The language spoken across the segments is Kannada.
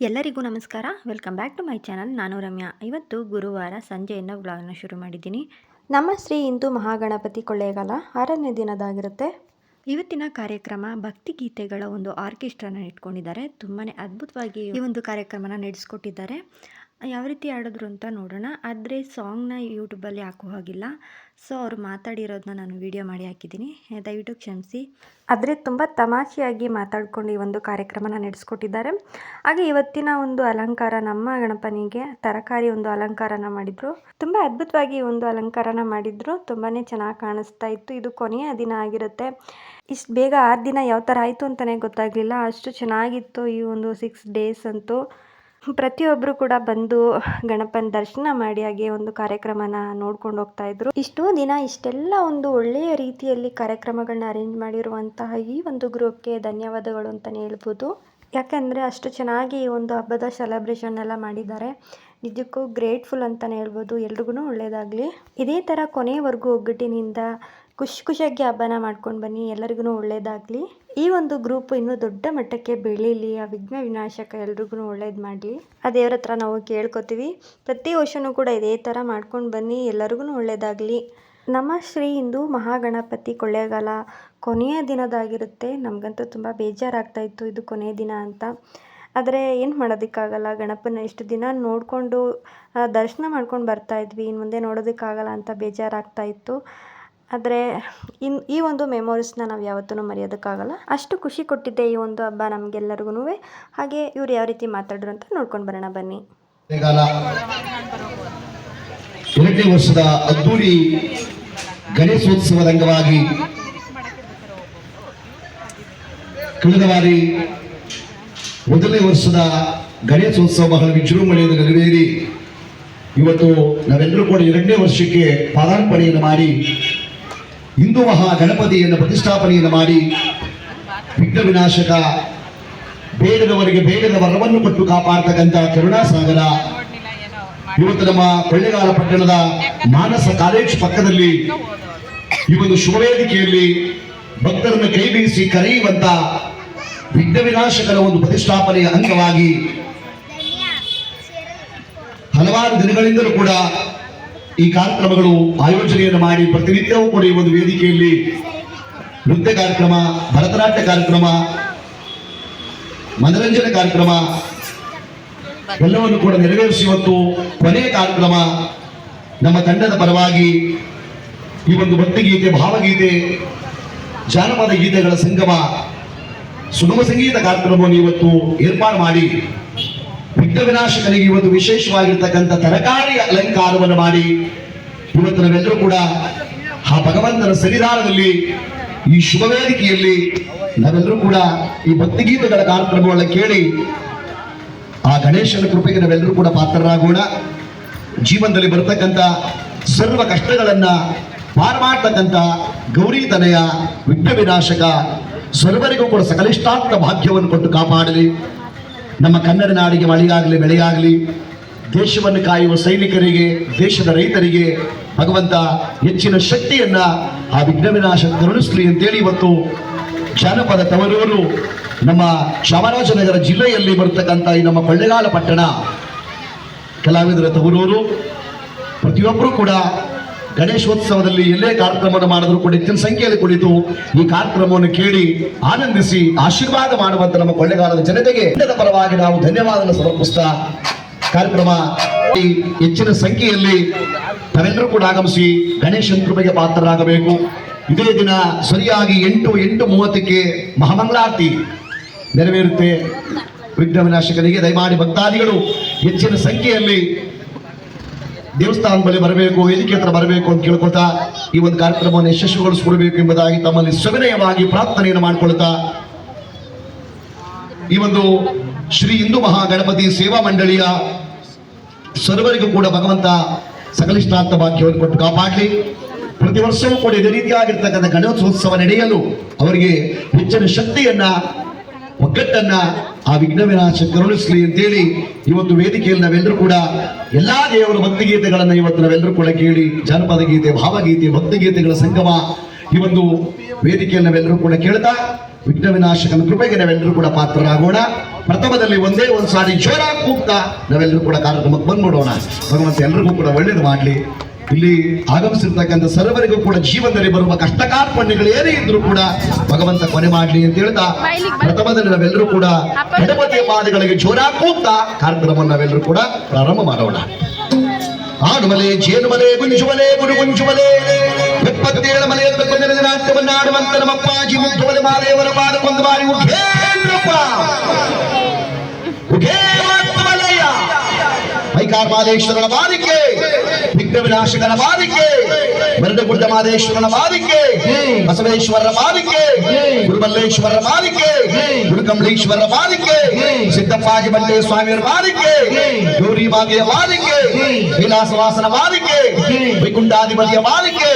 ಎಲ್ಲರಿಗೂ ನಮಸ್ಕಾರ. Welcome back to my channel ನಾನು ರಮ್ಯಾ. ಇವತ್ತು ಗುರುವಾರ ಸಂಜೆಯಿಂದ ವ್ಲಾಗ್ನ ಶುರು ಮಾಡಿದ್ದೀನಿ. ನಮ್ಮ ಶ್ರೀ ಹಿಂದೂ ಮಹಾಗಣಪತಿ ಕೊಳ್ಳೇಗಾಲ ಆರನೇ ದಿನದಾಗಿರುತ್ತೆ. ಇವತ್ತಿನ ಕಾರ್ಯಕ್ರಮ ಭಕ್ತಿ ಗೀತೆಗಳ ಒಂದು ಆರ್ಕೆಸ್ಟ್ರಾನ ಇಟ್ಕೊಂಡಿದ್ದಾರೆ. ತುಂಬಾ ಅದ್ಭುತವಾಗಿ ಈ ಒಂದು ಕಾರ್ಯಕ್ರಮನ ನಡೆಸ್ಕೊಟ್ಟಿದ್ದಾರೆ. ಯಾವ ರೀತಿ ಆಡಿದ್ರು ಅಂತ ನೋಡೋಣ. ಆದರೆ ಸಾಂಗ್ನ ಯೂಟ್ಯೂಬಲ್ಲಿ ಹಾಕೋ ಹಾಗಿಲ್ಲ. ಸೊ ಅವರು ಮಾತಾಡಿರೋದನ್ನ ನಾನು ವೀಡಿಯೋ ಮಾಡಿ ಹಾಕಿದ್ದೀನಿ. ದಯವಿಟ್ಟು ಕ್ಷಮಿಸಿ. ಆದರೆ ತುಂಬ ತಮಾಷೆಯಾಗಿ ಮಾತಾಡ್ಕೊಂಡು ಈ ಒಂದು ಕಾರ್ಯಕ್ರಮನ ನಡೆಸ್ಕೊಟ್ಟಿದ್ದಾರೆ. ಹಾಗೆ ಇವತ್ತಿನ ಒಂದು ಅಲಂಕಾರ ನಮ್ಮ ಗಣಪನಿಗೆ, ತರಕಾರಿ ಒಂದು ಅಲಂಕಾರನ ಮಾಡಿದರು. ತುಂಬ ಅದ್ಭುತವಾಗಿ ಒಂದು ಅಲಂಕಾರನ ಮಾಡಿದರು. ತುಂಬಾ ಚೆನ್ನಾಗಿ ಕಾಣಿಸ್ತಾ ಇತ್ತು. ಇದು ಕೊನೆಯ ದಿನ ಆಗಿರುತ್ತೆ. ಇಷ್ಟು ಬೇಗ ಆರು ದಿನ ಯಾವ ಥರ ಆಯಿತು ಅಂತಲೇ ಗೊತ್ತಾಗಲಿಲ್ಲ. ಅಷ್ಟು ಚೆನ್ನಾಗಿತ್ತು ಈ ಒಂದು ಸಿಕ್ಸ್ ಡೇಸ್ ಅಂತೂ. ಪ್ರತಿಯೊಬ್ಬರು ಕೂಡ ಬಂದು ಗಣಪನ ದರ್ಶನ ಮಾಡಿ ಹಾಗೆ ಒಂದು ಕಾರ್ಯಕ್ರಮನ ನೋಡ್ಕೊಂಡು ಹೋಗ್ತಾ ಇದ್ರು. ಇಷ್ಟೋ ದಿನ ಇಷ್ಟೆಲ್ಲ ಒಂದು ಒಳ್ಳೆಯ ರೀತಿಯಲ್ಲಿ ಕಾರ್ಯಕ್ರಮಗಳನ್ನ ಅರೇಂಜ್ ಮಾಡಿರುವಂತಹ ಈ ಒಂದು ಗ್ರೂಪ್ಗೆ ಧನ್ಯವಾದಗಳು ಅಂತಲೇ ಹೇಳ್ಬೋದು. ಯಾಕಂದರೆ ಅಷ್ಟು ಚೆನ್ನಾಗಿ ಒಂದು ಹಬ್ಬದ ಸೆಲೆಬ್ರೇಷನ್ ಎಲ್ಲ ಮಾಡಿದ್ದಾರೆ. ನಿಜಕ್ಕೂ ಗ್ರೇಟ್ಫುಲ್ ಅಂತಲೇ ಹೇಳ್ಬೋದು. ಎಲ್ರಿಗೂ ಒಳ್ಳೆಯದಾಗಲಿ ಇದೇ ಥರ ಕೊನೆವರೆಗೂ ಒಗ್ಗಟ್ಟಿನಿಂದ ಖುಷಿ ಖುಷಿಯಾಗಿ ಹಬ್ಬನ ಮಾಡ್ಕೊಂಡು ಬನ್ನಿ, ಎಲ್ಲರಿಗೂ ಒಳ್ಳೆಯದಾಗಲಿ ಈ ಒಂದು ಗ್ರೂಪ್ ಇನ್ನೂ ದೊಡ್ಡ ಮಟ್ಟಕ್ಕೆ ಬೆಳೀಲಿ, ಆ ವಿಘ್ನ ವಿನಾಶಕ ಎಲ್ರಿಗೂ ಒಳ್ಳೇದು ಮಾಡಲಿ. ಆ ದೇವ್ರ ಹತ್ರ ನಾವು ಕೇಳ್ಕೊತೀವಿ. ಪ್ರತಿ ವರ್ಷವೂ ಕೂಡ ಇದೇ ಥರ ಮಾಡ್ಕೊಂಡು ಬನ್ನಿ, ಎಲ್ಲರಿಗೂ ಒಳ್ಳೆಯದಾಗಲಿ ನಮ್ಮ ಶ್ರೀ ಹಿಂದೂ ಮಹಾಗಣಪತಿ ಕೊಳ್ಳೇಗಾಲ. ಕೊನೆಯ ದಿನದಾಗಿರುತ್ತೆ. ನಮಗಂತೂ ತುಂಬ ಬೇಜಾರಾಗ್ತಾ ಇತ್ತು ಇದು ಕೊನೆಯ ದಿನ ಅಂತ. ಆದರೆ ಏನು ಮಾಡೋದಕ್ಕಾಗಲ್ಲ ಗಣಪನ ಇಷ್ಟು ದಿನ ನೋಡಿಕೊಂಡು ದರ್ಶನ ಮಾಡ್ಕೊಂಡು ಬರ್ತಾ ಇದ್ವಿ. ಇನ್ನು ಮುಂದೆ ನೋಡೋದಕ್ಕಾಗಲ್ಲ ಅಂತ ಬೇಜಾರಾಗ್ತಾ ಇತ್ತು. ಆದರೆ ಇನ್ ಈ ಒಂದು ಮೆಮೊರೀಸ್ನ ನಾವು ಯಾವತ್ತೂ ಮರೆಯೋದಕ್ಕಾಗಲ್ಲ. ಅಷ್ಟು ಖುಷಿ ಕೊಟ್ಟಿದ್ದೆ ಈ ಒಂದು ಹಬ್ಬ ನಮಗೆಲ್ಲರಿಗೂ ಹಾಗೆ ಇವ್ರು ಯಾವ ರೀತಿ ಮಾತಾಡಿದ್ರು ಅಂತ ನೋಡ್ಕೊಂಡು ಬರೋಣ ಬನ್ನಿ. ಎರಡನೇ ವರ್ಷದ ಅದ್ದೂರಿ ಗಣೇಶೋತ್ಸವದ ಅಂಗವಾಗಿ ಕಳೆದ ಬಾರಿ ಮೊದಲನೇ ವರ್ಷದ ಗಣೇಶೋತ್ಸವ ಬಹಳ ವಿಜೃಂಭಣೆಯನ್ನು ನೆರವೇರಿ. ಇವತ್ತು ನಾವೆಲ್ಲರೂ ಕೂಡ ಎರಡನೇ ವರ್ಷಕ್ಕೆ ಪಾದಾರ್ಪಣೆಯನ್ನು ಮಾಡಿ ಹಿಂದೂ ಮಹಾ ಗಣಪತಿಯನ್ನು ಪ್ರತಿಷ್ಠಾಪನೆಯನ್ನು ಮಾಡಿ ವಿಘ್ನ ವಿನಾಶಕ ಬೇಡದವರಿಗೆ ಬೇಡದ ವರವನ್ನು ಕೊಟ್ಟು ಕಾಪಾಡ್ತಕ್ಕಂಥ ಕರುಣಾಸಾಗರ. ಇವತ್ತು ನಮ್ಮ ಕೊಳ್ಳೆಗಾಲ ಪಟ್ಟಣದ ಮಾನಸ ಕಾಲೇಜ್ ಪಕ್ಕದಲ್ಲಿ ಈ ಒಂದು ಶುಭ ವೇದಿಕೆಯಲ್ಲಿ ಭಕ್ತರನ್ನು ಕೈ ಬೀಸಿ ಕರೆಯುವಂತ ವಿಘ್ನ ವಿನಾಶಕರ ಒಂದು ಪ್ರತಿಷ್ಠಾಪನೆಯ ಅಂಗವಾಗಿ ಹಲವಾರು ದಿನಗಳಿಂದಲೂ ಕೂಡ ಈ ಕಾರ್ಯಕ್ರಮಗಳು ಆಯೋಜನೆಯನ್ನು ಮಾಡಿ ಪ್ರತಿನಿತ್ಯವೂ ಕೂಡ ಈ ಒಂದು ವೇದಿಕೆಯಲ್ಲಿ ನೃತ್ಯ ಕಾರ್ಯಕ್ರಮ, ಭರತನಾಟ್ಯ ಕಾರ್ಯಕ್ರಮ, ಮನರಂಜನೆ ಕಾರ್ಯಕ್ರಮ, ಎಲ್ಲವನ್ನು ಕೂಡ ನೆರವೇರಿಸಿ ಇವತ್ತು ಕೊನೆಯ ಕಾರ್ಯಕ್ರಮ ನಮ್ಮ ತಂಡದ ಪರವಾಗಿ ಈ ಒಂದು ಭಕ್ತಿಗೀತೆ, ಭಾವಗೀತೆ, ಜಾನಪದ ಗೀತೆಗಳ ಸಂಗಮ, ಸುಗಮ ಸಂಗೀತ ಕಾರ್ಯಕ್ರಮವನ್ನು ಇವತ್ತು ಏರ್ಪಾಡು ಮಾಡಿ ವಿಘ್ನ ವಿನಾಶಕರಿಗೆ ಇವತ್ತು ವಿಶೇಷವಾಗಿರ್ತಕ್ಕಂಥ ತರಕಾರಿ ಅಲಂಕಾರವನ್ನು ಮಾಡಿ ಇವತ್ತು ನಾವೆಲ್ಲರೂ ಕೂಡ ಆ ಭಗವಂತನ ಸನ್ನಿಧಾನದಲ್ಲಿ ಈ ಶುಭ ವೇದಿಕೆಯಲ್ಲಿ ನಾವೆಲ್ಲರೂ ಕೂಡ ಈ ಭಕ್ತಿಗೀತೆಗಳ ಕಾರ್ಯಕ್ರಮವನ್ನು ಕೇಳಿ ಆ ಗಣೇಶನ ಕೃಪೆಗೆ ನಾವೆಲ್ಲರೂ ಕೂಡ ಪಾತ್ರರಾಗೋಣ. ಜೀವನದಲ್ಲಿ ಬರತಕ್ಕಂಥ ಸರ್ವ ಕಷ್ಟಗಳನ್ನ ಪಾರು ಮಾಡ್ತಕ್ಕಂಥ ಗೌರಿತನಯ ವಿಘ್ನ ವಿನಾಶಕ ಸರ್ವರಿಗೂ ಕೂಡ ಸಕಲಿಷ್ಟಾರ್ಥ ಭಾಗ್ಯವನ್ನು ಕೊಟ್ಟು ಕಾಪಾಡಲಿ. ನಮ್ಮ ಕನ್ನಡ ನಾಡಿಗೆ ಮಳೆಯಾಗಲಿ, ಬೆಳೆಯಾಗಲಿ, ದೇಶವನ್ನು ಕಾಯುವ ಸೈನಿಕರಿಗೆ, ದೇಶದ ರೈತರಿಗೆ ಭಗವಂತ ಹೆಚ್ಚಿನ ಶಕ್ತಿಯನ್ನ ಆ ವಿಘ್ನ ವಿನಾಶ ಕರುಣಿಸಲಿ ಅಂತೇಳಿ ಇವತ್ತು ಜಾನಪದ ತವರೂರು ನಮ್ಮ ಚಾಮರಾಜನಗರ ಜಿಲ್ಲೆಯಲ್ಲಿ ಬರ್ತಕ್ಕಂಥ ಈ ನಮ್ಮ ಕೊಳ್ಳೆಗಾಲ ಪಟ್ಟಣ ಕಲಾವಿದರ ತವರೂರು. ಪ್ರತಿಯೊಬ್ಬರೂ ಕೂಡ ಗಣೇಶೋತ್ಸವದಲ್ಲಿ ಎಲ್ಲೇ ಕಾರ್ಯಕ್ರಮವನ್ನು ಮಾಡಿದ್ರು ಕೂಡ ಹೆಚ್ಚಿನ ಸಂಖ್ಯೆಯಲ್ಲಿ ಕುಳಿತು ಈ ಕಾರ್ಯಕ್ರಮವನ್ನು ಕೇಳಿ ಆನಂದಿಸಿ, ಆಶೀರ್ವಾದ ಮಾಡುವಂತ ನಮ್ಮ ಕೊಳ್ಳೆಗಾಲದ ಜನತೆಗೆ ಪರವಾಗಿ ನಾವು ಧನ್ಯವಾದ ಸಮರ್ಪಿಸ್ತಾ ಕಾರ್ಯಕ್ರಮ ಹೆಚ್ಚಿನ ಸಂಖ್ಯೆಯಲ್ಲಿ ತಾವೆಲ್ಲರೂ ಕೂಡ ಆಗಮಿಸಿ ಗಣೇಶನ ಕೃಪೆಗೆ ಪಾತ್ರರಾಗಬೇಕು. ಇದೇ ದಿನ ಸರಿಯಾಗಿ ಎಂಟು ಎಂಟು ಮೂವತ್ತಕ್ಕೆ ಮಹಾಮಂಗಳಾರತಿ ನೆರವೇರುತ್ತೆ. ವಿಘ್ನ ವಿನಾಶಕನಿಗೆ ದಯಮಾಡಿ ಭಕ್ತಾದಿಗಳು ಹೆಚ್ಚಿನ ಸಂಖ್ಯೆಯಲ್ಲಿ ದೇವಸ್ಥಾನದ ಬಳಿ ಬರಬೇಕು, ವೇದಿಕೆ ಹತ್ರ ಬರಬೇಕು ಅಂತ ಕೇಳ್ಕೊಳ್ತಾ ಈ ಒಂದು ಕಾರ್ಯಕ್ರಮವನ್ನು ಯಶಸ್ವಿಗೊಳಿಸಿಕೊಡಬೇಕು ಎಂಬುದಾಗಿ ತಮ್ಮಲ್ಲಿ ಸವಿನಯವಾಗಿ ಪ್ರಾರ್ಥನೆಯನ್ನು ಮಾಡಿಕೊಳ್ತಾ ಈ ಒಂದು ಶ್ರೀ ಹಿಂದೂ ಮಹಾಗಣಪತಿ ಸೇವಾ ಮಂಡಳಿಯ ಸರ್ವರಿಗೂ ಕೂಡ ಭಗವಂತ ಸಕಲಿಷ್ಟಾರ್ಥ ಭಾಗ್ಯವನ್ನು ಕೊಟ್ಟು ಕಾಪಾಡಲಿ. ಪ್ರತಿ ವರ್ಷವೂ ಕೂಡ ಇದೇ ರೀತಿಯಾಗಿರ್ತಕ್ಕಂಥ ಗಣೇಶೋತ್ಸವ ನಡೆಯಲು ಅವರಿಗೆ ಹೆಚ್ಚಿನ ಶಕ್ತಿಯನ್ನ, ಒಗ್ಗಟ್ಟನ್ನ ಆ ವಿಘ್ನ ವಿನಾಶ ಕರುಣಿಸಲಿ ಅಂತೇಳಿ ಇವತ್ತು ವೇದಿಕೆಯಲ್ಲಿ ನಾವೆಲ್ಲರೂ ಕೂಡ ಎಲ್ಲಾ ದೇವರ ಭಕ್ತಿಗೀತೆಗಳನ್ನ ಇವತ್ತು ನಾವೆಲ್ಲರೂ ಕೂಡ ಕೇಳಿ ಜಾನಪದ ಗೀತೆ ಭಾವಗೀತೆ, ಭಕ್ತಿಗೀತೆಗಳ ಸಂಗಮ ಈ ಒಂದು ವೇದಿಕೆಯಲ್ಲಿ ನಾವೆಲ್ಲರೂ ಕೂಡ ಕೇಳ್ತಾ ವಿಘ್ನ ವಿನಾಶಕನ ಕೃಪೆಗೆ ನಾವೆಲ್ಲರೂ ಕೂಡ ಪಾತ್ರರಾಗೋಣ. ಪ್ರಥಮದಲ್ಲಿ ಒಂದೇ ಒಂದು ಸಾರಿ ಜೋರ ಕೂಗ್ತಾ ನಾವೆಲ್ಲರೂ ಕೂಡ ಕಾರ್ಯಕ್ರಮಕ್ಕೆ ಬಂದ್ಬಿಡೋಣ. ಭಗವಂತ ಎಲ್ರಿಗೂ ಕೂಡ ಒಳ್ಳೇದು ಮಾಡಲಿ. ಇಲ್ಲಿ ಆಗಮಿಸಿರ್ತಕ್ಕಂಥ ಸರ್ವರಿಗೂ ಕೂಡ ಜೀವನದಲ್ಲಿ ಬರುವ ಕಷ್ಟ ಕಾರ್ಪಣ್ಯಗಳು ಏನೇ ಇದ್ರೂ ಕೂಡ ಭಗವಂತ ಕೊನೆ ಮಾಡಲಿ ಅಂತ ಹೇಳ್ತಾ ಪ್ರಥಮದಲ್ಲಿ ನಾವೆಲ್ಲರೂ ಕೂಡ ಗಣಪತಿಯ ಪಾದಗಳಿಗೆ ಜೋರ ಕೂಗ್ತಾ ಕಾರ್ಯಕ್ರಮವನ್ನು ನಾವೆಲ್ಲರೂ ಕೂಡ ಪ್ರಾರಂಭ ಮಾಡೋಣ. ಆಡುಮಲೆ ಜೇನುಮಲೆ ಗುಂಜುಮಲೆ ಗುರು ಗುಂಜುಮಲೆ ಎಪ್ಪತ್ತೇಳು ಮಲೆ ಎಪ್ಪತ್ತೊಂದನೇ ನಾಟ್ಯವನ್ನ ಆಡುವಂತ ನಮ್ಮಪ್ಪಾಜಿ ಮುಗ್ಧಮಲೆ ಮಾಲೆಯವರ ಪಾದಕ್ಕೊಂದು ಬಾರಿ ಉಘೇಂದ್ರಪ್ಪ ಉಘೇಂದ್ರಮಲಯ್ಯ ಮೈಕಾರ್ ಮಾದೇಶ್ವರನ ಬಾಲಿಕೆ ವಿಘ್ನ ವಿನಾಶಕನ ಬಾಲಿಕೆ ಮರಡಗುಡ್ಡ ಮಾದೇಶ್ವರನ ಬಾಲಿಕೆ ಬಸವೇಶ್ವರರ ಬಾಲಿಕೆ ಗುರುಮಲ್ಲೇಶ್ವರರ ಬಾಲಿಕೆ ಗುರುಕಂಬಳೇಶ್ವರರ ಬಾಲಿಕೆ ಸಿದ್ದಪ್ಪಾಜಿ ಬಂಡೆ ಸ್ವಾಮಿಯವರ ಬಾಲಿಕೆ ಗೌರಿ ಮಾತೆಯ ಬಾಲಿಕೆ ವಿಲಾಸವಾಸನ ಬಾಲಿಕೆ ವೈಕುಂಠಾಧಿಪತಿಯ ಬಾಲಿಕೆ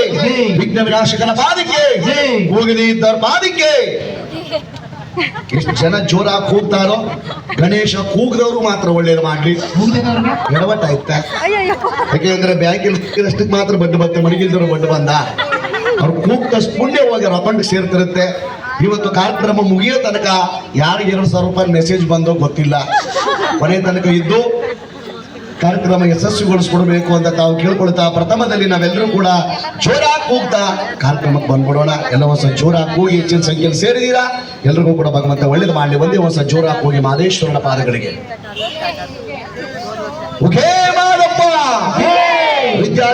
ವಿಘ್ನ ವಿನಾಶಕನ ಬಾಲಿಕೆ ಹೋಗಲಿ ಇದ್ದವ್ರ ಬಾಲಿಕೆ ಎಷ್ಟು ಜನ ಜೋರಾಗಿ ಕೂಗ್ತಾರೋ ಗಣೇಶ ಕೂಗದವರು ಮಾತ್ರ ಒಳ್ಳೇದು ಮಾಡ್ಲಿ. ಎಡವಟ್ಟ ಆಯ್ತಾ ಯಾಕೆಂದ್ರೆ ಬ್ಯಾಂಕಿಲ್ ಅಷ್ಟಕ್ಕೆ ಮಾತ್ರ ಬಡ್ಡು ಬತ್ತೆ ಮಡಗಿಲ್ದವ್ರು ಬಡ್ಡು ಬಂದ. ಅವ್ರು ಕೂಗ್ದಷ್ಟು ಪುಣ್ಯ ಹೋಗಿ ಅಕೌಂಟ್ ಸೇರ್ತಿರುತ್ತೆ. ಇವತ್ತು ಕಾರ್ಯಕ್ರಮ ಮುಗಿಯೋ ತನಕ ಯಾರಿಗೆ ಎರಡು ಸಾವಿರ ರೂಪಾಯಿ ಮೆಸೇಜ್ ಬಂದೋ ಗೊತ್ತಿಲ್ಲ. ಕೊನೆ ತನಕ ಇದ್ದು ಕಾರ್ಯಕ್ರಮ ಯಶಸ್ವಿಗೊಳಿಸ್ಕೊಡ್ಬೇಕು ಅಂತ ತಾವು ಕೇಳ್ಕೊಳ್ತಾ ಪ್ರಥಮದಲ್ಲಿ ನಾವೆಲ್ಲರೂ ಕೂಡ ಜೋರಾಗಿ ಕೂಗ್ತಾ ಕಾರ್ಯಕ್ರಮಕ್ಕೆ ಬಂದ್ಬಿಡೋಣ. ಎಲ್ಲ ಹೊಸ ಜೋರಾಗಿ ಕೂಗಿ ಹೆಚ್ಚಿನ ಸಂಖ್ಯೆಯಲ್ಲಿ ಸೇರಿದೀರಾ? ಎಲ್ರಿಗೂ ಕೂಡ ಭಗವಂತ ಒಳ್ಳೇದು ಮಾಡಲಿ. ಒಂದೇ ಹೊಸ ಜೋರಾಗಿ ಕೂಗಿ ಮಾದೇಶ್ವರನ ಪಾದಗಳಿಗೆ. ವಿದ್ಯಾ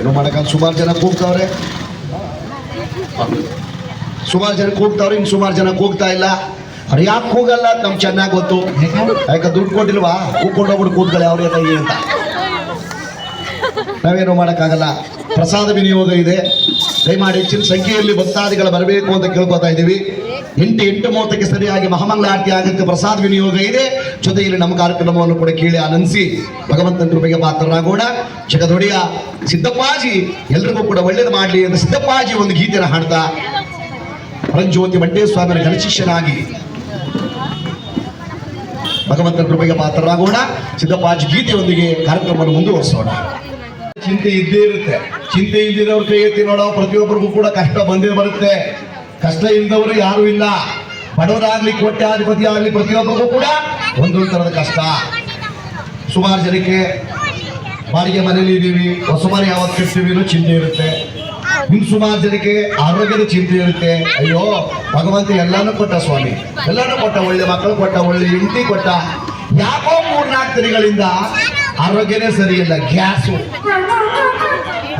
ಏನು ಮಾಡಕ್ಕ ಸುಮಾರು ಜನ ಕೂಗ್ತಾವ್ರೆ. ಸುಮಾರು ಜನ ಕೂಗ್ತಾವ್ರೆ, ಇನ್ನು ಸುಮಾರು ಜನ ಕೂಗ್ತಾ ಇಲ್ಲ. ಅವ್ರು ಯಾಕೆ ಕೂಗಲ್ಲ ಅಂತ ನಮ್ಗೆ ಚೆನ್ನಾಗಿ ಗೊತ್ತು. ಯಾಕೆ ದುಡ್ಡು ಕೊಟ್ಟಿಲ್ವಾ? ಕೂಗ್ಕೊಂಡು ಹೋಗ್ಬಿಟ್ಟು ಕೂಗ್ತಾರೆ ಅವ್ರ ಕೈಗೆ ಅಂತ. ನಾವೇನು ಮಾಡೋಕ್ಕಾಗಲ್ಲ. ಪ್ರಸಾದ ವಿನಿಯೋಗ ಇದೆ. ದಯಮಾಡಿ ಹೆಚ್ಚಿನ ಸಂಖ್ಯೆಯಲ್ಲಿ ಭಕ್ತಾದಿಗಳು ಬರಬೇಕು ಅಂತ ಕೇಳ್ಕೊತಾ ಇದ್ದೀವಿ. ಎಂಟು ಎಂಟು ಮೂವತ್ತಕ್ಕೆ ಸರಿಯಾಗಿ ಮಹಾಮಂಗಳಾರತಿ ಆಗುತ್ತೆ ಪ್ರಸಾದ ವಿನಿಯೋಗ ಇದೆ. ಜೊತೆಯಲ್ಲಿ ನಮ್ಮ ಕಾರ್ಯಕ್ರಮವನ್ನು ಕೂಡ ಕೇಳಿ ಆನಂದಿಸಿ ಭಗವಂತನ ಕೃಪೆಗೆ ಪಾತ್ರರಾಗೋಣ. ಜಗದೊಡೆಯ ಸಿದ್ದಪ್ಪಾಜಿ, ಎಲ್ರಿಗೂ ಕೂಡ ಒಳ್ಳೇದು ಮಾಡಲಿ ಅಂತ ಸಿದ್ದಪ್ಪಾಜಿ ಒಂದು ಗೀತೆಯನ್ನು ಹಾಡ್ತಾ ಪರಂಜ್ಯೋತಿ ಬಂಡೇ ಸ್ವಾಮಿಯ ಘನಶಿಷ್ಯನಾಗಿ ಭಗವಂತನ ಕೃಪೆಗೆ ಪಾತ್ರರಾಗೋಣ. ಸಿದ್ದಪ್ಪಾಜಿ ಗೀತೆಯೊಂದಿಗೆ ಕಾರ್ಯಕ್ರಮವನ್ನು ಮುಂದುವರಿಸೋಣ. ಚಿಂತೆ ಇದ್ದೇ ಇರುತ್ತೆ. ಚಿಂತೆ ಇಲ್ದಿರೋರ್ ಕೈ ಎತ್ತಿ ನೋಡೋ ಪ್ರತಿಯೊಬ್ಬರಿಗೂ ಕೂಡ ಕಷ್ಟ ಬಂದೇ ಬರುತ್ತೆ. ಕಷ್ಟ ಇಲ್ಲದವರು ಯಾರು ಇಲ್ಲ. ಬಡವರಾಗ್ಲಿ, ಕೋಟ್ಯಾಧಿಪತಿ ಆಗ್ಲಿ ಪ್ರತಿಯೊಬ್ಬರಿಗೂ ಕೂಡ ಒಂದೊಂದು ತರದ ಕಷ್ಟ. ಸುಮಾರು ಜನಕ್ಕೆ ಬಾಡಿಗೆ ಮನೇಲಿ ಇದ್ದೀವಿ. ಹೊಸ ಮನೆ ಯಾವತ್ತು ಕಟ್ತೀವಿ ಚಿಂತೆ ಇರುತ್ತೆ. ಇನ್ನು ಸುಮಾರು ಜನಕ್ಕೆ ಆರೋಗ್ಯದ ಚಿಂತೆ ಇರುತ್ತೆ. ಅಯ್ಯೋ, ಭಗವಂತ ಎಲ್ಲಾನು ಕೊಟ್ಟ ಸ್ವಾಮಿ. ಎಲ್ಲಾನು ಕೊಟ್ಟ ಒಳ್ಳೆ ಮಕ್ಕಳು ಕೊಟ್ಟ, ಒಳ್ಳೆ ಹೆಂಡತಿ ಕೊಟ್ಟ. ಯಾಕೋ ಮೂರ್ನಾಲ್ಕು ದಿನಗಳಿಂದ ಆರೋಗ್ಯನೇ ಸರಿಯಿಲ್ಲ ಇಲ್ಲ ಗ್ಯಾಸು.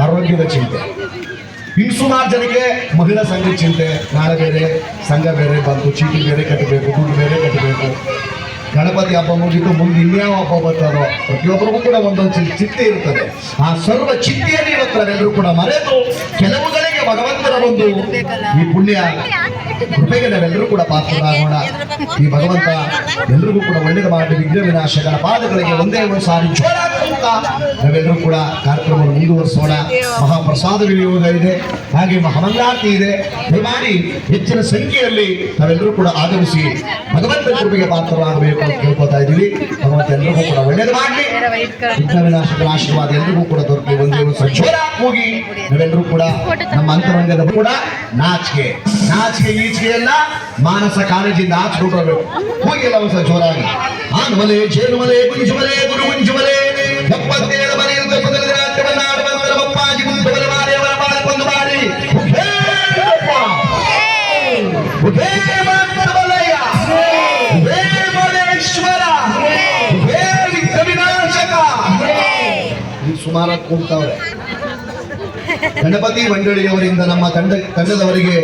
ಆರೋಗ್ಯದ ಚಿಂತೆ. ಇನ್ನು ಸುಮಾರು ಜನಕ್ಕೆ ಮಹಿಳಾ ಸಂಘ ಚಿಂತೆ. ನಾಳೆ ಬೇರೆ, ಸಂಘ ಬೇರೆ ಬಂತು, ಚೀಟಿ ಬೇರೆ ಕಟ್ಟಬೇಕು, ದುಡ್ಡು ಬೇರೆ ಕಟ್ಟಬೇಕು. ಗಣಪತಿ ಹಬ್ಬ ಮುಗಿದು ಮುಂದೆ ಇನ್ಯಾವ ಹಬ್ಬ ಬರ್ತಾರೋ, ಪ್ರತಿಯೊಬ್ಬರಿಗೂ ಕೂಡ ಒಂದೊಂದು ಚಿತ್ತೆ ಚಿಂತೆ ಇರ್ತದೆ. ಆ ಸರ್ವ ಚಿತ್ತೆಯನ್ನು ಇವತ್ತು ಎಲ್ಲರೂ ಕೂಡ ಮರೆತು ಕೆಲವುಗಳಿಗೆ ಭಗವಂತನ ಒಂದು ಈ ಪುಣ್ಯ ಕೃಪೆಗೆ ನಾವೆಲ್ಲರೂ ಕೂಡ ಪಾತ್ರರಾಗೋಣ ಈ ಭಗವಂತ ಎಲ್ಲರಿಗೂ ಕೂಡ ಒಳ್ಳೆಯ ಮಾಡಿ ವಿಘ್ನ ವಿನಾಶಗಳ ಪಾದಗಳಿಗೆ ಒಂದೇ ಒಂದು ಸಾರಿ ನಾವೆಲ್ಲರೂ ಕೂಡ ಕಾರ್ಯಕ್ರಮವನ್ನು ಮುಂದುವರಿಸೋಣ. ಮಹಾಪ್ರಸಾದ ವಿನಿಯೋಗ ಇದೆ. ಹಾಗೆ ಮಹಾಮಂಗಾರತಿ ಇದೆ. ದಯಮಾಡಿ ಹೆಚ್ಚಿನ ಸಂಖ್ಯೆಯಲ್ಲಿ ನಾವೆಲ್ಲರೂ ಕೂಡ ಆಗಮಿಸಿ ಭಗವಂತನ ಕೃಪೆಗೆ ಪಾತ್ರರಾಗಬೇಕು ಅಂತ ಕೇಳ್ಕೊತಾ ಇದ್ದೀವಿ. ಭಗವಂತ ಎಲ್ಲರಿಗೂ ಕೂಡ ಒಳ್ಳೇದು ಮಾಡಿ ವಿಘ್ನ ವಿನಾಶಗಳ ಆಶೀರ್ವಾದ ಎಲ್ಲರಿಗೂ ಕೂಡ ದೊರಕಲಿ. ಒಂದೇ ಒಂದು ಹೋಗಿ ನಾವೆಲ್ಲರೂ ಕೂಡ ನಮ್ಮ ಅಂತರಂಗದ ಕೂಡ ನಾಚಿಕೆ ನಾಚಿಕೆ ಈಚಿಗೆ ಎಲ್ಲ ಮಾನಸ ಕಾಲೇಜಿಂದ ಆಚ್ಕೊಳ್ಬೇಕು ಹೋಗಿ ಎಲ್ಲ ಹೊಸ ಜೋರಾಗಿ ಆನುಮಲೆ ಮಲೆ ಗುಂಜುಮಲೆ ಮಲೆ ಗುರು ಗುಂಜು ಮಲೆ ನಮ್ಮಪ್ಪಾಜಿ ಗುಂಜುಮಲೆ ಮಾದೇವರ ಪಾದಕ್ಕೊಂದು ಮಾಡಿ ಉಘೇ ಯಪ್ಪ. ಉಘೇ ಮಂತ್ರಬಲಯ್ಯ. ಉಘೇ ಮಲೇಶ್ವರ. ಉಘೇ ವಿಘ್ನ ವಿನಾಶಕ. ಇಲ್ಲಿ ಸುಮಾರು ಕೂಗ್ತಾವ್ರೆ ಗಣಪತಿ ಮಂಡಳಿಯವರಿಂದ ನಮ್ಮ ತಂಡ ತಂಡದವರಿಗೆ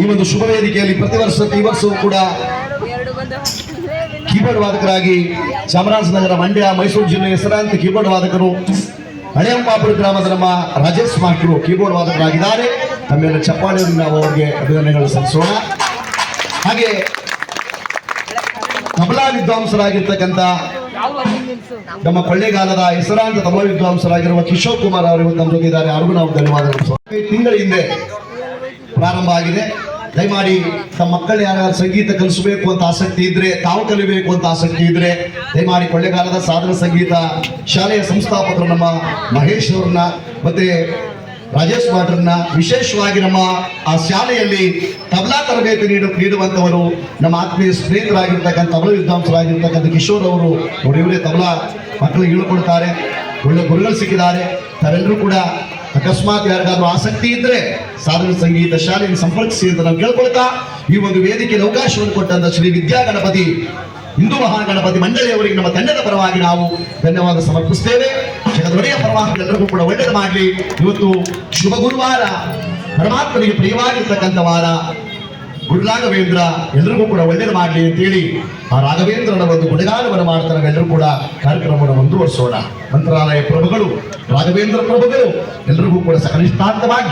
ಈ ಒಂದು ಶುಭ ವೇದಿಕೆಯಲ್ಲಿ ಪ್ರತಿ ವರ್ಷ ಈ ವರ್ಷವೂ ಕೂಡ ಕೀಬೋರ್ಡ್ ವಾದಕರಾಗಿ ಚಾಮರಾಜನಗರ, ಮಂಡ್ಯ, ಮೈಸೂರು ಜಿಲ್ಲೆ ಹೆಸರಾಂತ ಕೀಬೋರ್ಡ್ ವಾದಕರು ಹಳೆಯಂಬಾಪುರ ಗ್ರಾಮದ ನಮ್ಮ ರಾಜೇಶ್ ಮಾಸ್ಟರು ಕೀಬೋರ್ಡ್ ವಾದಕರಾಗಿದ್ದಾರೆ. ತಮ್ಮೆಲ್ಲ ಚಪ್ಪಾಳೆಯನ್ನು ನಾವು ಅವರಿಗೆ ಅಭಿನಂದನೆಗಳು ಸಲ್ಲಿಸೋಣ. ಹಾಗೆ ತಬಲಾ ವಿದ್ವಾಂಸರಾಗಿರ್ತಕ್ಕಂಥ ನಮ್ಮ ಕೊಳ್ಳೇಗಾಲದ ಹೆಸರಾಂತ ತಬಲಾ ವಿದ್ವಾಂಸರಾಗಿರುವ ಕಿಶೋರ್ ಕುಮಾರ್ ಅವರು ನಮ್ಮ ಜೊತೆ ಇದ್ದಾರೆ. ಅವ್ರಿಗೂ ನಾವು ಧನ್ಯವಾದಗಳು. ತಿಂಗಳ ಹಿಂದೆ ಪ್ರಾರಂಭ ಆಗಿದೆ. ದಯಮಾಡಿ ತಮ್ಮ ಮಕ್ಕಳು ಯಾರು ಸಂಗೀತ ಕಲಿಸಬೇಕು ಅಂತ ಆಸಕ್ತಿ ಇದ್ರೆ, ತಾವು ಕಲಿಬೇಕು ಅಂತ ಆಸಕ್ತಿ ಇದ್ರೆ, ದಯಮಾಡಿ ಕೊಳ್ಳೆಗಾಲದ ಸಾಧನ ಸಂಗೀತ ಶಾಲೆಯ ಸಂಸ್ಥಾಪಕರು ನಮ್ಮ ಮಹೇಶ್ ಅವ್ರನ್ನ, ಮತ್ತೆ ರಾಜೇಶ್ ಭಟ್ರನ್ನ ವಿಶೇಷವಾಗಿ ನಮ್ಮ ಆ ಶಾಲೆಯಲ್ಲಿ ತಬಲಾ ತರಬೇತಿ ನೀಡು, ನೀಡುವಂತವರು ನಮ್ಮ ಆತ್ಮೀಯ ಸ್ನೇಹಿತರಾಗಿರ್ತಕ್ಕಂಥ, ತಬಲ ವಿದ್ವಾಂಸರಾಗಿರ್ತಕ್ಕಂಥ ಕಿಶೋರ್ ಅವರು. ನೋಡಿ, ಇವರೇ ತಬಲಾ ಮಕ್ಕಳಿಗೆ ಹೇಳ್ಕೊಡ್ತಾರೆ. ಒಳ್ಳೆ ಗುರುಗಳು ಸಿಕ್ಕಿದ್ದಾರೆ. ತಾವೆಲ್ಲರೂ ಕೂಡ ಅಕಸ್ಮಾತ್ ಯಾರಿಗಾದ್ರೂ ಆಸಕ್ತಿ ಇದ್ರೆ ಸಾಧನ ಸಂಗೀತ ಶಾಲೆಯನ್ನು ಸಂಪರ್ಕಿಸಿ ಅಂತ ನಾವು ಕೇಳ್ಕೊಳ್ತಾ ಈ ಒಂದು ವೇದಿಕೆಗೆ ಅವಕಾಶವನ್ನು ಕೊಟ್ಟಂತ ಶ್ರೀ ವಿದ್ಯಾ ಗಣಪತಿ, ಹಿಂದೂ ಮಹಾಗಣಪತಿ ಮಂಡಳಿಯವರಿಗೆ ನಮ್ಮ ತಂಡದ ಪರವಾಗಿ ನಾವು ಧನ್ಯವಾದ ಸಮರ್ಪಿಸ್ತೇವೆ. ಜಗದೊಡೆಯ ಪರವಾಗಿ ಎಲ್ಲರಿಗೂ ಕೂಡ ಒಳ್ಳೆಯದು ಮಾಡಲಿ. ಇವತ್ತು ಶುಭ ಗುರುವಾರ. ಪರಮಾತ್ಮನಿಗೆ ಪ್ರಿಯವಾಗಿರ್ತಕ್ಕಂಥ ವಾರ. ಗುರು ರಾಘವೇಂದ್ರ ಎಲ್ರಿಗೂ ಕೂಡ ಒಳ್ಳೇದು ಮಾಡಲಿ ಅಂತೇಳಿ ಆ ರಾಘವೇಂದ್ರನ ಒಂದು ಗುಣಗಾನವನ್ನು ಮಾಡ್ತಾರೆ ನಾವೆಲ್ಲರೂ ಕೂಡ ಕಾರ್ಯಕ್ರಮವನ್ನು ಮುಂದುವರಿಸೋಣ. ಮಂತ್ರಾಲಯ ಪ್ರಭುಗಳು, ರಾಘವೇಂದ್ರ ಪ್ರಭುಗಳು, ಎಲ್ರಿಗೂ ಕೂಡ ಸಕನಿಷ್ಠಾಂತವಾಗಿ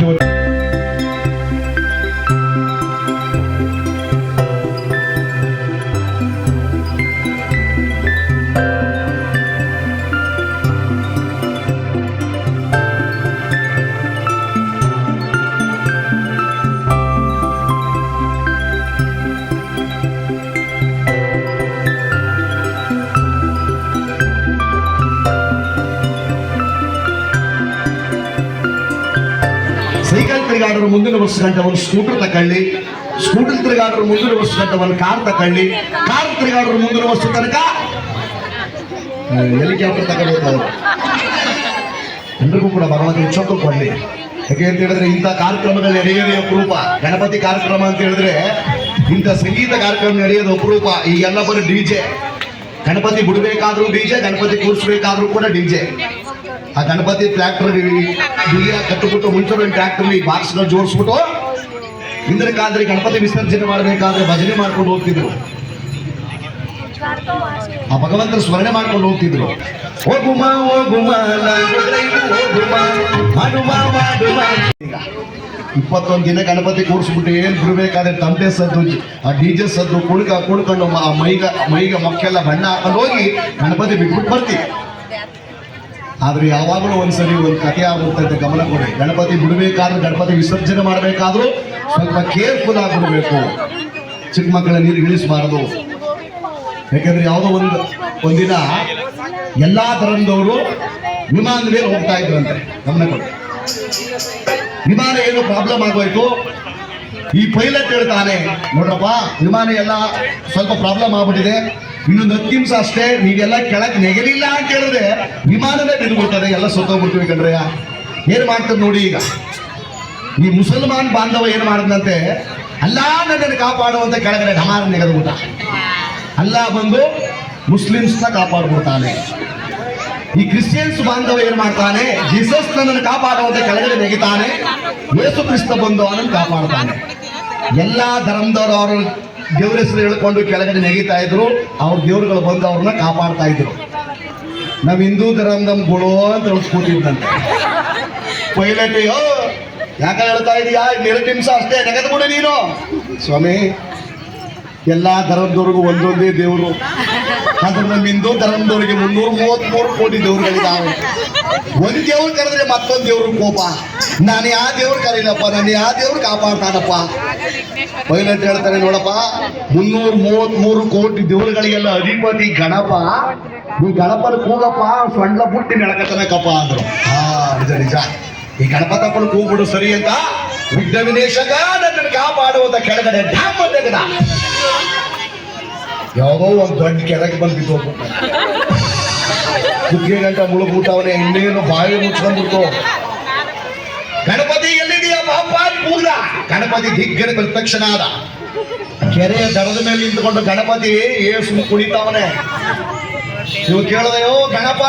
ತಿರುಗಾಡೋರು ಮುಂದಿನ ವರ್ಷ ಗಂಟ ಒಂದು ಸ್ಕೂಟರ್ ತಕೊಳ್ಳಿ. ಸ್ಕೂಟರ್ ತಿರುಗಾಡೋರು ಮುಂದಿನ ವರ್ಷ ಗಂಟ ಒಂದು ಕಾರ್ ತಕೊಳ್ಳಿ. ಕಾರ್ ತಿರುಗಾಡೋರು ಮುಂದಿನ ವರ್ಷ ತನಕ ಹೆಲಿಕಾಪ್ಟರ್ ತಗೊಳ್ಬೇಕು ಅವರು ಎಲ್ರಿಗೂ ಕೂಡ ಭಗವಂತ ಹೆಚ್ಚೊತ್ತು ಕೊಡಲಿ. ಯಾಕೆ ಅಂತ ಹೇಳಿದ್ರೆ ಇಂಥ ಕಾರ್ಯಕ್ರಮಗಳು ನಡೆಯೋದೇ ಅಪರೂಪ. ಗಣಪತಿ ಕಾರ್ಯಕ್ರಮ ಅಂತ ಹೇಳಿದ್ರೆ ಇಂಥ ಸಂಗೀತ ಕಾರ್ಯಕ್ರಮ ನಡೆಯೋದು ಅಪರೂಪ. ಈಗೆಲ್ಲ ಬರೀ ಡಿ ಜೆ. ಗಣಪತಿ ಬಿಡಬೇಕಾದ್ರೂ ಡಿ ಜೆ, ಗಣಪತಿ ಕೂರಿಸ್ಬೇಕಾದ್ರೂ ಕೂಡ ಡಿ ಜೆ. ಆ ಗಣಪತಿ ಟ್ರ್ಯಾಕ್ಟರ್ ಕಟ್ಟುಬಿಟ್ಟು ಮುಂಚೆ ಟ್ರ್ಯಾಕ್ಟರ್ನ ಜೋಡಿಸ್ಬಿಟ್ಟು ಹಿಂದಿನ ಕಾಲದಲ್ಲಿ ಗಣಪತಿ ವಿಸರ್ಜನೆ ಮಾಡಬೇಕಾದ್ರೆ ಭಜನೆ ಮಾಡ್ಕೊಂಡು ಹೋಗ್ತಿದ್ರು. ಆ ಭಗವಂತನ ಸ್ಮರಣೆ ಮಾಡ್ಕೊಂಡು ಹೋಗ್ತಿದ್ರು. ಇಪ್ಪತ್ತೊಂದು ದಿನ ಗಣಪತಿ ಕೂರಿಸ್ಬಿಟ್ಟು ಏನು ಬಿಡ್ಬೇಕಾದ್ರೆ ತಂಟೆ ಸದ್ದು, ಆ ಡಿ ಜೆ ಸದ್ದು ಕುಣ್ಕ ಕುಣ್ಕೊಂಡು ಆ ಮೈಗ ಮೈಗ ಮಕ್ಕೆಲ್ಲ ಬಣ್ಣ ಹಾಕೊಂಡು ಹೋಗಿ ಗಣಪತಿ ಬಿಟ್ಬಿಟ್ಟು ಬರ್ತೀವಿ ಆದ್ರೆ ಯಾವಾಗಲೂ ಒಂದ್ಸರಿ ಒಂದು ಕಥೆ ಆಗುತ್ತೆ ಅಂತ ಗಮನ ಕೊಡಿ. ಗಣಪತಿ ಬಿಡಬೇಕಾದ್ರೂ ಗಣಪತಿ ವಿಸರ್ಜನೆ ಮಾಡಬೇಕಾದ್ರೂ ಸ್ವಲ್ಪ ಕೇರ್ಫುಲ್ ಆಗಿ ಬಿಡಬೇಕು. ಚಿಕ್ಕ ಮಕ್ಕಳ ನೀರು ಇಳಿಸಬಾರದು. ಯಾಕಂದ್ರೆ ಯಾವುದೋ ಒಂದು ಒಂದಿನ ಎಲ್ಲಾ ಧರ್ಮದವರು ವಿಮಾನದ ಮೇಲೆ ಹೋಗ್ತಾ ಇದ್ರಂತೆ. ಗಮನ ಕೊಡಿ. ವಿಮಾನ ಏನು ಪ್ರಾಬ್ಲಮ್ ಆಗೋಯ್ತು? ಈ ಪೈಲಟ್ ಹೇಳ್ತಾನೆ, ನೋಡ್ರಪ್ಪ, ವಿಮಾನ ಎಲ್ಲ ಸ್ವಲ್ಪ ಪ್ರಾಬ್ಲಮ್ ಆಗ್ಬಿಟ್ಟಿದೆ. ಇನ್ನೊಂದು ಹತ್ತು ನಿಮಿಷ ಅಷ್ಟೇ, ನೀವೆಲ್ಲ ಕೆಳಗೆ ನೆಗಲಿಲ್ಲ ಅಂತ ಹೇಳಿದ್ರೆ ವಿಮಾನನೇ ಬಿದ್ದುಬಿಡ್ತದೆ, ಎಲ್ಲ ಸತ್ತೋಗ್ಬಿಡ್ತೀವಿ ಕಣ್ರಯ್ಯ ಏನ್ ಮಾಡ್ತಾರೆ ನೋಡಿ ಈಗ. ಈ ಮುಸಲ್ಮಾನ್ ಬಾಂಧವ ಏನ್ ಮಾಡಿದಂತೆ ಅಲ್ಲ ನನ್ನನ್ನು ಕಾಪಾಡುವಂತ ಕೆಳಗಡೆ ಢಮಾರ ನೆಗೆದ್ಬಿಟ್ಟ. ಅಲ್ಲ ಬಂದು ಮುಸ್ಲಿಮ್ಸ್ನ ಕಾಪಾಡ್ಬಿಡ್ತಾನೆ. ಈ ಕ್ರಿಶ್ಚಿಯನ್ಸ್ ಬಾಂಧವ ಏನ್ ಮಾಡ್ತಾನೆ? ಜೀಸಸ್ ನನ್ನನ್ನು ಕಾಪಾಡುವಂತ ಕೆಳಗಡೆ ನೆಗಿತಾನೆ. ಯೇಸು ಕ್ರಿಸ್ತ ಬಂದು ಅವನನ್ನು ಕಾಪಾಡ್ತಾನೆ. ಎಲ್ಲಾ ಧರ್ಮದವರು ಅವರು ದೇವ್ರ ಹೆಸರು ಹೇಳ್ಕೊಂಡು ಕೆಳಗಡೆ ನೆಗಿತಾ ಇದ್ರು. ಅವ್ರ ದೇವ್ರುಗಳು ಬಂದು ಅವ್ರನ್ನ ಕಾಪಾಡ್ತಾ ಇದ್ರು. ನಮ್ ಹಿಂದೂ ಧರ್ಮದಮ್ ಗುಳು ಅಂತ ಕೂತಿದ್ದಂತೆ ಪೈಲಟ್ ಯಾಕೆ ಹೇಳ್ತಾ ಇದೀಯಾ? ಎರಡು ನಿಮಿಷ ಅಷ್ಟೇ ನೆಗೆದ್ಬಿಡು ನೀನು. ಸ್ವಾಮಿ, ಎಲ್ಲಾ ಧರ್ಮದವ್ರಿಗೂ ಒಂದೊಂದೇ ದೇವರು. ಆದ್ರೆ ನಮ್ಮ ಹಿಂದೂ ಧರ್ಮದವರಿಗೆ ಮುನ್ನೂರ, ಮೂವತ್ಮೂರು ಕೋಟಿ ದೇವ್ರುಗಳಿದ್ದಾವೆ. ಒಂದ್ ದೇವ್ರು ಕರೆದ್ರೆ ಮತ್ತೊಂದ್ ದೇವ್ರ ಕೋಪ. ನಾನು ಯಾವ ದೇವ್ರು ಕರೀಲಪ್ಪ ನಾನು ಯಾವ ದೇವ್ರು ಕಾಪಾಡ್ತಾನಪ್ಪ. ಪೈಲಟ್ ಹೇಳ್ತಾರೆ ನೋಡಪ್ಪ, ಮುನ್ನೂರ, ಮೂವತ್ಮೂರು ಕೋಟಿ ದೇವ್ರುಗಳಿಗೆಲ್ಲ ಅಧಿಪತಿ ಗಣಪ. ಈ ಗಣಪನ ಕೂಗಪ್ಪ ಸಣ್ಣ ಬುಟ್ಟಿ ನೆಳಕತನಕಪ್ಪ ಅಂದ್ರು. ಹಾ, ನಿಜ ನಿಜ. ಈ ಗಣಪತಪ್ಪನ ಕೂಗ್ಬಿಡು ಸರಿ ಅಂತ ವಿಘ್ನ ವಿನೇಶಗ ಕಾಪಾಡುವಂತ ಕೆಳಗಡೆ ಡ್ಯಾಮ್ ಯಾವುದೋ ಒಂದು ದೊಡ್ಡ ಕೆಳಗೆ ಬಂದಿದ್ದು ಕುತ್ತಿಗೆ ಗಂಟ ಮುಳುಗ್ಬಿಟ್ಟವನೇ, ಇನ್ನೇನು ಬಾಯಿ ಮುಚ್ಕೊಂಡ್ಬಿಟ್ಟು ಗಣಪತಿ ಎಲ್ಲಿದೆಯಾ ಪಾಪ ಪೂಜ? ಗಣಪತಿ ದಿಗ್ಗಡೆ ಬಂದ ತಕ್ಷಣ ಆದ ಕೆರೆಯ ದಡದ ಮೇಲೆ ನಿಂತುಕೊಂಡು ಗಣಪತಿ ಏಸು ಕುಣಿತಾವನೆ. ನೀವು ಕೇಳದೆಯೋ ಗಣಪ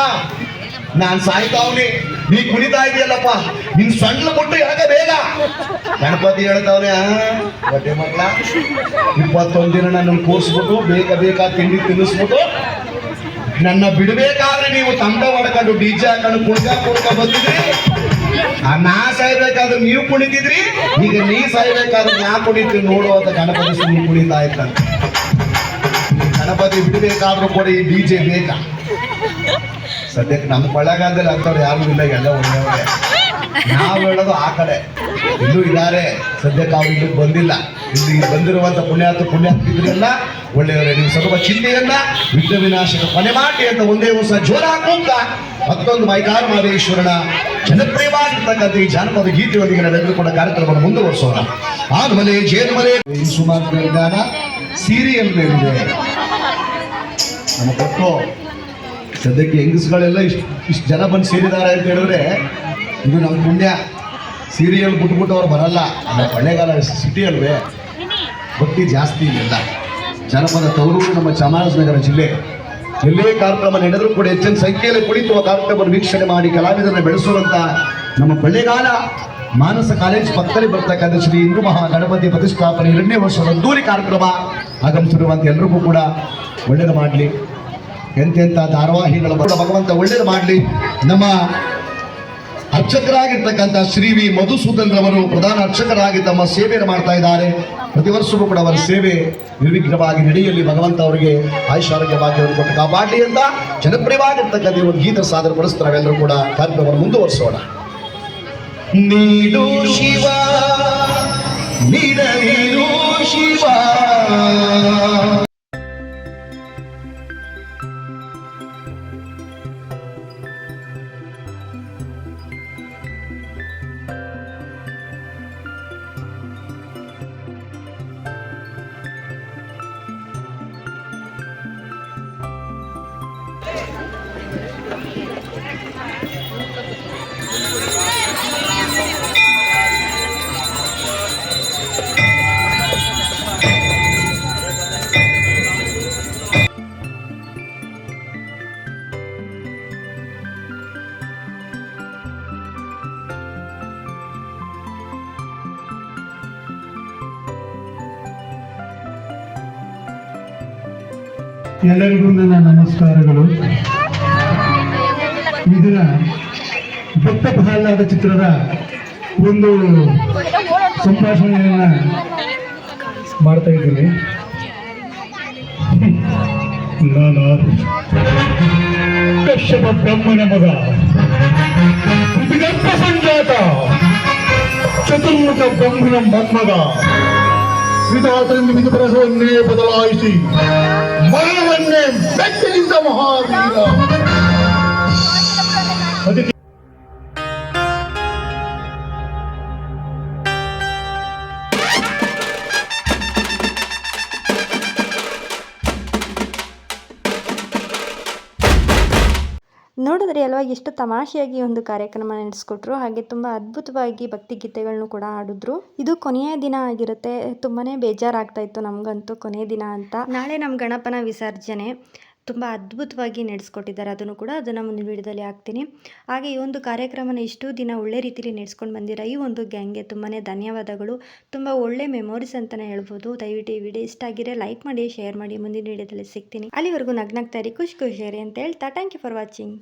ನಾನ್ ಸಾಯ್ತಾವ್ನಿ ನೀ ಕುಣಿತಾ ಇದೆಯಲ್ಲಪ್ಪ. ನಿನ್ ಸಣ್ಣ ಕೊಟ್ಟು ಯಾಕೆ ಬೇಗ? ಗಣಪತಿ ಹೇಳ್ತಾವ್ನೆ ಬಟ್ಟೆ ಮಕ್ಕಳ ಇಪ್ಪತ್ತೊಂದು ದಿನ ನನ್ನ ಕೂರಿಸ್ಬಿಟ್ಟು ಬೇಗ ಬೇಕಾ ತಿಂಡಿ ತಿನ್ನಿಸ್ಬಿಟ್ಟು ನನ್ನ ಬಿಡಬೇಕಾದ್ರೆ ನೀವು ತಂಡ ಹೊಡ್ಕೊಂಡು ಬೀಜ ಹಾಕೊಂಡು ಕುಣ್ಕ ಕುಣ್ಕ ಬಂದಿದ್ರಿ. ಆ, ನಾ ಸಾಯ್ಬೇಕಾದ್ರೆ ನೀವು ಕುಣಿತಿದ್ರಿ. ಈಗ ನೀ ಸಾಯ್ಬೇಕಾದ್ರೆ ನಾ ನೋಡು ಅಂತ ಗಣಪತಿ ಸುಮ್ಮನೆ ಕುಣಿತಾ ಇದ್ದಂತೆ ಗಣಪತಿ ಬಿಡಬೇಕಾದ್ರೂ ಕೂಡ ಈ ಬೇಗ. ಬೇಕಾ ಸದ್ಯಕ್ಕೆ ನಮ್ಮ ಕೊಳ್ಳಗಾಲದಲ್ಲಿ ಅಂಥವ್ರು ಯಾರು ಇಲ್ಲ, ಎಲ್ಲ ಒಳ್ಳೆಯವ್ರೆ. ನಾವು ಹೇಳೋದು ಆ ಕಡೆ. ಇಲ್ಲೂ ಇದ್ದಾರೆ. ಸದ್ಯಕ್ಕೆ ಅವ್ರು ಇಲ್ಲಿ ಬಂದಿಲ್ಲ. ಇಲ್ಲಿ ಬಂದಿರುವಂತ ಪುಣ್ಯಾತ ಪುಣ್ಯಾತ್ಮಿದ್ರೆಲ್ಲ ಒಳ್ಳೆಯವರೇ. ನೀವು ಸ್ವಲ್ಪ ಚಿಂತೆಯನ್ನ ವಿಘ್ನ ವಿನಾಶಕ ಕೊನೆ ಮಾಡಿ ಅಂತ ಒಂದೇ ಹೊಸ ಜೋರ ಹಾಕುವಂತ ಮತ್ತೊಂದು ಮೈಕಾರ ಮಹದೇಶ್ವರನ ಜನಪ್ರಿಯವಾಗಿರ್ತಕ್ಕಂಥ ಈ ಜಾನಪದ ಗೀತೆಯೊಂದಿಗೆ ನಾವೆಲ್ಲರೂ ಕೂಡ ಕಾರ್ಯಕ್ರಮವನ್ನು ಮುಂದುವರಿಸೋಣ. ಆದ್ಮೇಲೆ ಜೇನುಮಲೆ ಸುಮಾರು ಸೀರಿಯಲ್ ಮೇಲಿದೆ. ನಮ್ಮ ಕೊಟ್ಟು ಸದ್ಯಕ್ಕೆ ಹೆಂಗಸ್ಗಳೆಲ್ಲ ಇಷ್ಟು ಇಷ್ಟು ಜನ ಬಂದು ಸೇರಿದ್ದಾರೆ ಅಂತ ಹೇಳಿದ್ರೆ, ಇದು ನಮ್ಮ ಪುಣ್ಯ. ಸೀರಿಯಲ್ ಬಿಟ್ಬಿಟ್ಟು ಅವ್ರು ಬರಲ್ಲ. ನಮ್ಮ ಹಳ್ಳೆಗಾಲ ಸಿಟಿ ಅಲ್ವೇ? ಭಕ್ತಿ ಜಾಸ್ತಿ ಇಲ್ಲ ಜನಪದ ತವರೂರು ನಮ್ಮ ಚಾಮರಾಜನಗರ ಜಿಲ್ಲೆ. ಎಲ್ಲೇ ಕಾರ್ಯಕ್ರಮ ನಡೆದರೂ ಕೂಡ ಹೆಚ್ಚಿನ ಸಂಖ್ಯೆಯಲ್ಲಿ ಕುಳಿತು ಕಾರ್ಯಕ್ರಮವನ್ನು ವೀಕ್ಷಣೆ ಮಾಡಿ ಕಲಾವಿದರನ್ನ ಬೆಳೆಸುವಂತ ನಮ್ಮ ಬಳ್ಳೆಗಾಲ ಮಾನಸ ಕಾಲೇಜ್ ಪಕ್ಕದಲ್ಲಿ ಬರ್ತಕ್ಕಂಥ ಶ್ರೀ ಹಿಂದೂ ಮಹಾ ಗಣಪತಿ ಪ್ರತಿಷ್ಠಾಪನೆ ಎರಡನೇ ವರ್ಷದ ಅದ್ದೂರಿ ಕಾರ್ಯಕ್ರಮ ಆಗಮಿಸಿರುವಂತ ಎಲ್ರಿಗೂ ಕೂಡ ಒಳ್ಳೇದು ಮಾಡಲಿ. ಎಂತೆಂಥ ಧಾರಾವಾಹಿಗಳ ಭಗವಂತ ಒಳ್ಳೇದು ಮಾಡಲಿ. ನಮ್ಮ ಅರ್ಚಕರಾಗಿರ್ತಕ್ಕಂಥ ಶ್ರೀ ವಿ. ಮಧುಸೂದನ್ ರವರು ಪ್ರಧಾನ ಅರ್ಚಕರಾಗಿ ತಮ್ಮ ಸೇವೆಯನ್ನು ಮಾಡ್ತಾ ಇದ್ದಾರೆ. ಪ್ರತಿ ವರ್ಷವೂ ಕೂಡ ಅವರ ಸೇವೆ ನಿರ್ವಿಘ್ನವಾಗಿ ನಡೆಯಲಿ. ಭಗವಂತ ಅವರಿಗೆ ಆಯುಷಾರೋಗ್ಯವಾಗಿ ಭಾಗ್ಯವನ್ನು ಕೊಟ್ಟು ಕಾಪಾಡಲಿ ಅಂತ ಜನಪ್ರಿಯವಾಗಿರ್ತಕ್ಕಂಥ ಒಂದು ಗೀತ ಸಾಧನೆ ಬಳಸ್ತಾರೆ ನಾವೆಲ್ಲರೂ ಕೂಡ ಕಾರ್ಯಕ್ರಮವನ್ನು ಮುಂದುವರಿಸೋಣ. ನೀಡು ಶಿವ ನೀಡು ಶಿವ. ಎಲ್ಲರಿಗೂ ನನ್ನ ನಮಸ್ಕಾರಗಳು. ಈ ದಿನ ಭಕ್ತ ಪ್ರಹ್ಲಾದ ಚಿತ್ರದ ಒಂದು ಸಂಭಾಷಣೆಯನ್ನ ಮಾಡ್ತಾ ಇದ್ದೀನಿ. ಕಶ್ಯಪ ಬ್ರಹ್ಮನ ಮಗ ಸಂಜಾತ, ಚತುರ್ಮುಖ ಬ್ರಹ್ಮನ ಮೊಮ್ಮಗ ವಿಧಾತರಿಂದ ವಿಧಿಪರಸವನ್ನೇ ಬದಲಾಯಿಸಿ ಮರಣವನ್ನೇ name. Back to you, Zamahar. ನೋಡಿದ್ರಿ ಅಲ್ವಾ ಎಷ್ಟು ತಮಾಷೆಯಾಗಿ ಒಂದು ಕಾರ್ಯಕ್ರಮ ನಡೆಸ್ಕೊಟ್ರು, ಹಾಗೆ ತುಂಬ ಅದ್ಭುತವಾಗಿ ಭಕ್ತಿ ಗೀತೆಗಳನ್ನು ಕೂಡ ಹಾಡಿದ್ರು. ಇದು ಕೊನೆಯ ದಿನ ಆಗಿರುತ್ತೆ. ತುಂಬಾ ಬೇಜಾರಾಗ್ತಾ ಇತ್ತು ನಮಗಂತೂ ಕೊನೆಯ ದಿನ ಅಂತ. ನಾಳೆ ನಮ್ಮ ಗಣಪನ ವಿಸರ್ಜನೆ ತುಂಬ ಅದ್ಭುತವಾಗಿ ನಡೆಸ್ಕೊಟ್ಟಿದ್ದಾರೆ. ಅದನ್ನು ಕೂಡ ಅದನ್ನು ಮುಂದಿನ ವಿಡಿಯೋದಲ್ಲಿ ಹಾಕ್ತೀನಿ. ಹಾಗೆ ಈ ಒಂದು ಕಾರ್ಯಕ್ರಮನ ಇಷ್ಟು ದಿನ ಒಳ್ಳೆ ರೀತಿಯಲ್ಲಿ ನಡೆಸ್ಕೊಂಡು ಬಂದಿರೋ ಈ ಒಂದು ಗ್ಯಾಂಗ್ಗೆ ತುಂಬಾ ಧನ್ಯವಾದಗಳು. ತುಂಬ ಒಳ್ಳೆ ಮೆಮೊರೀಸ್ ಅಂತಲೇ ಹೇಳ್ಬೋದು. ದಯವಿಟ್ಟು ಈ ವಿಡಿಯೋ ಇಷ್ಟ ಆಗಿದ್ರೆ ಲೈಕ್ ಮಾಡಿ, ಶೇರ್ ಮಾಡಿ. ಮುಂದಿನ ವಿಡಿಯೋದಲ್ಲಿ ಸಿಗ್ತೀನಿ. ಅಲ್ಲಿವರೆಗೂ ನಗ್ನಾಗ್ತಾರೆ ಇರಿ, ಖುಷಿ ಖುಷಿಯರಿ ಅಂತ ಹೇಳ್ತಾ, ಥ್ಯಾಂಕ್ ಯು ಫಾರ್ ವಾಚಿಂಗ್.